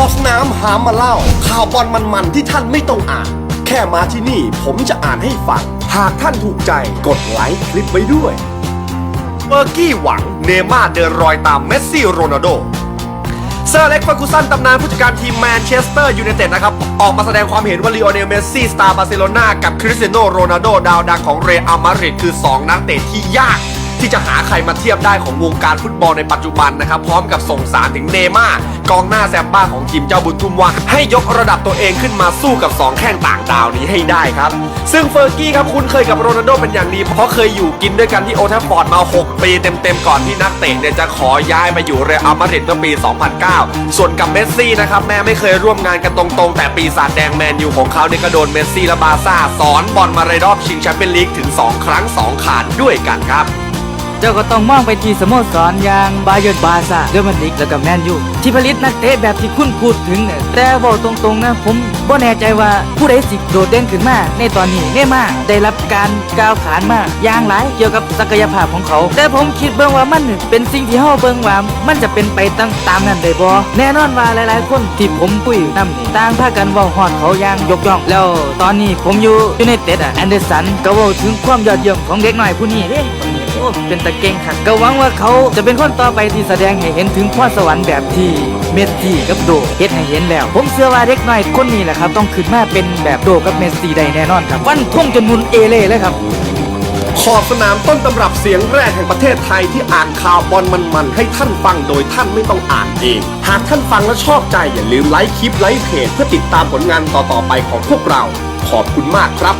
อสนามหามาเล่า ข่าวบอลมันๆที่ท่านไม่ต้องอ่าน แค่มาที่นี่ผมจะอ่านให้ฟัง หากท่านถูกใจกดไลค์คลิปไว้ด้วยเบอร์กี้หวังเนม่าเดินรอยตามเมสซี่โรนัลโดเซอร์เล็กฟาร์กูสันตำนานผู้จัดการทีมแมนเชสเตอร์ยูไนเต็ดนะครับ ออกมาแสดงความเห็นว่าลีโอเนลเมสซี่สตาร์บาร์เซโลนากับคริสเตียโนโรนัลโดดาวดังของเรอัลมาดริดคือ 2 นักเตะที่ยาก ที่จะหาใครมาเทียบได้ของวงการฟุตบอลในปัจจุบันนะครับ พร้อมกับส่งสารถึงเนม่ากองหน้าแซมบ้าของทีมเจ้าบุญทุ่มว่า ให้ยกระดับตัวเองขึ้นมาสู้กับ 2 แข้งต่างดาวนี้ให้ได้ครับ ซึ่งเฟอร์กี้ครับคุ้นเคยกับโรนัลโดเป็นอย่างดี เพราะเคยอยู่กินด้วยกันที่โอแทัฟฟอร์ดมา 6 ปีเต็มๆก่อนที่นักเตะเนี่ยจะขอย้ายมาอยู่เรอัลมาดริดเมื่อปี 2009 ส่วนกับเมสซี่นะครับแม้ไม่เคยร่วมงานกันตรงๆ แต่ปีศาจแดงแมนยูของเขาเนี่ยก็โดนเมสซี่และบาซ่าสอนบอลมาในรอบชิงแชมเปี้ยนลีกถึง 2 ครั้ง 2ขาดด้วยกันครับ เจ้าก็ต้องมองไปที่สโมสรอย่างบาเยิร์นบาซ่าเรอัลมาดริดแล้วก็แมนยูที่ผลิตนักเตะแบบที่คุณพูดถึงเนี่ยแต่บอกตรงๆนะผมบ่แน่ใจว่าผู้ใดสิโดดเด่นขึ้นมาในตอนนี้เน่มาได้รับการกล่าวขานมาอย่างหลายเกี่ยวกับศักยภาพของเขา แต่ผมคิดเบิ่งว่ามันเป็นสิ่งที่เฮาเบิ่งว่ามันจะเป็นไปตามตามนั้นได้บ่แน่นอนว่าหลายๆ คนที่ผมคุยนำนี่ต่างพากันเว้าฮอดเขาอย่างยกย่อง แล้วตอนนี้ผมอยู่ยูไนเต็ดอะแอนเดอร์สันก็เว้าถึงความยอดเยี่ยมของเด็กน้อยผู้นี้เด้ โอ้เป็นตะเก่งค่ะก็หวังว่าเขาจะเป็นคนต่อไปที่แสดงให้เห็นถึงพรสวรรค์แบบที่เมสซี่กับโดเฮ็ดให้เห็นแล้ว ผมเชื่อว่าเด็กน้อยคนนี้แหละครับ ต้องขึ้นมาเป็นแบบโดกับเมสซี่ได้แน่นอนครับวันทุ่งจนมุนเอเล่เลยครับขอบสนามต้นตำรับเสียงแรกแห่งประเทศไทยที่อ่านข่าวบอลมันๆให้ท่านฟังโดยท่านไม่ต้องอ่านเอง หากท่านฟังแล้วชอบใจอย่าลืมไลค์คลิปไลค์เพจเพื่อติดตามผลงานต่อๆไปของพวกเรา ขอบคุณมากครับ